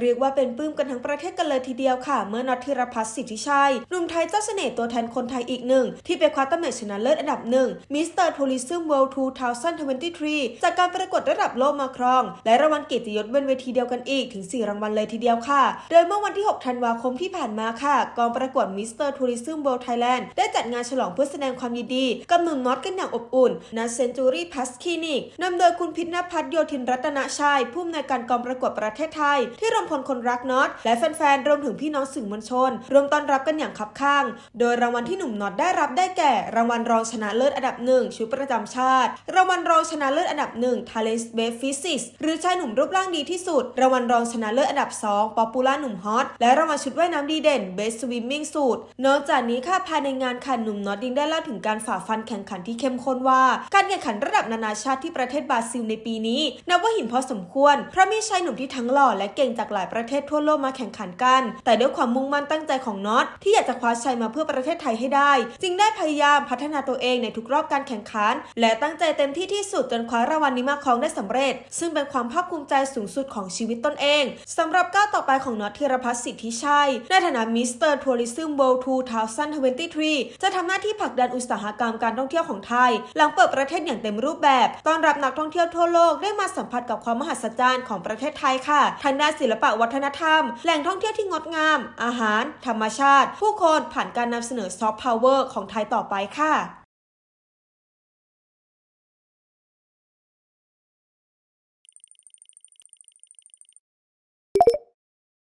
เรียกว่าเป็นปลื้มกันทั้งประเทศกันเลยทีเดียวค่ะ เมื่อน็อตธีรพัฒน์สิทธิชัยหนุ่มไทยเจ้าเสน่ห์ตัวแทนคนไทยอีกหนึ่ง ที่ไปคว้าตำแหน่งชนะเลิศอันดับหนึ่งมิสเตอร์ทัวริซึมเวิลด์2023 จากการประกวดระดับโลกมาครอง และรางวัลเกียรติยศบนเวทีเดียวกันอีกถึง 4 รางวัลเลยทีเดียวค่ะ โดยเมื่อวันที่ 6 ธันวาคมที่ผ่านมาค่ะ กองประกวดมิสเตอร์ทัวริซึมเวิลด์ไทยแลนด์ได้จัดงานฉลองเพื่อแสดงความยินดีกับหนุ่มน็อตกันอย่างอบอุ่นณเซนจูรี่พัสคลินิกนำโดยคุณพิณพัฒน์โยธินรัตนชัยผู้อำนวยการกองประกวดประเทศไทยที่รวมพลคนรักน็อตและแฟนๆรวมถึงพี่น้องสื่อมวลชนรวมต้อนรับกันอย่างคับข้าง โดยรางวัลที่หนุ่มน็อตได้รับได้แก่ รางวัลรองชนะเลิศอันดับหนึ่งชุดประจำชาติ รางวัลรองชนะเลิศอันดับหนึ่ง Talent Best Physics หรือชายหนุ่มรูปร่างดีที่สุด รางวัลรองชนะเลิศอันดับ 2 Popular หนุ่มฮอตและรางวัลชุดว่ายน้ำดีเด่น Best Swimming Suit นอกจากนี้ค่ะภายในงานค่ะหนุ่มน็อตยังได้เล่าถึงการฝ่าฟันแข่งขันที่เข้มข้นว่า การแข่งขันระดับนานาชาติที่ประเทศบราซิลในปีนี้ นับว่าหินพอสมควรเพราะมีชายหนุ่มที่ทั้งหล่อและเก่งจากหลายประเทศทั่วโลกมาแข่งขันกัน แต่ด้วยความมุ่งมั่นตั้งใจของน็อตที่อยากจะคว้าชัยมาเพื่อประเทศไทยให้ได้ จึงได้พยายามพัฒนาตัวเองในทุกรอบการแข่งขัน และตั้งใจเต็มที่ที่สุดจนคว้ารางวัลนี้มาครองได้สำเร็จ ซึ่งเป็นความภาคภูมิใจสูงสุดของชีวิตตนเองสำหรับก้าวต่อไปของน็อตธีรพัฒน์สิทธิชัยในฐานะมิสเตอร์ทัวริซึมเวิลด์2023จะทำหน้าที่ผลักดันอุตสาหกรรมการท่องเที่ยวของไทย หลังเปิดประเทศอย่างเต็มรูปแบบต้อนรับนักท่องเที่ยวทั่วโลกได้มาสัมผัสกับความมหัศจรรย์ของประเทศไทยค่ะทางด้านศิลปะวัฒนธรรม แหล่งท่องเที่ยวที่งดงาม อาหาร ธรรมชาติ ผู้คนผ่านการนำเสนอซอฟต์พาวเวอร์ของไทยต่อไปค่ะ